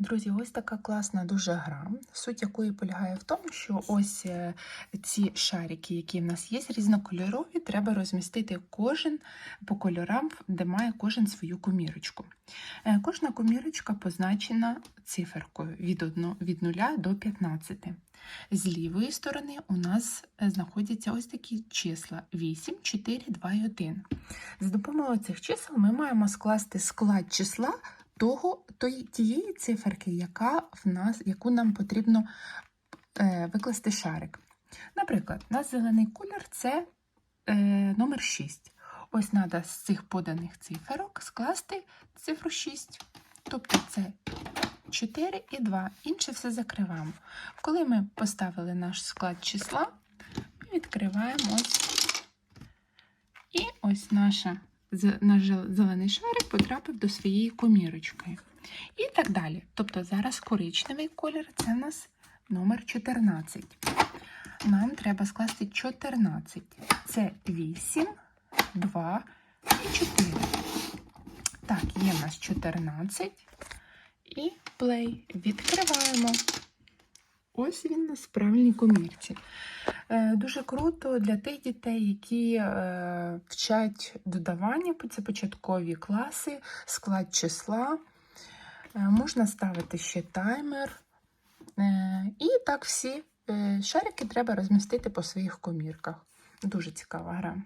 Друзі, ось така класна дуже гра, суть якої полягає в тому, що ось е, ці шарики, які в нас є, різнокольорові, треба розмістити кожен по кольорам, де має кожен свою комірочку. Е, Кожна комірочка позначена циферкою від, 1, від 0 до 15. З лівої сторони у нас е, знаходяться ось такі числа 8, 4, 2 і 1. За допомогою цих чисел ми маємо скласти склад числа того, тої, тієї циферки, яка в нас, яку нам потрібно е, викласти шарик. Наприклад, у нас зелений колір це е, номер 6. Ось треба з цих поданих циферок скласти цифру 6. Тобто це 4 і 2. Інше все закриваємо. Коли ми поставили наш склад числа, ми відкриваємо. І ось наша наш зелений шарик потрапив до своєї комірочки. І так далі. Тобто зараз коричневий колір це в нас номер 14. Нам треба скласти 14. Це 8, 2 і 4. Так, є в нас 14. І play. Відкриваємо. Ось він на справжній комірці. Е, Дуже круто для тих дітей, які е, вчать додавання, це початкові класи, склад числа. Е, Можна ставити ще таймер. І так всі шарики треба розмістити по своїх комірках. Дуже цікава гра.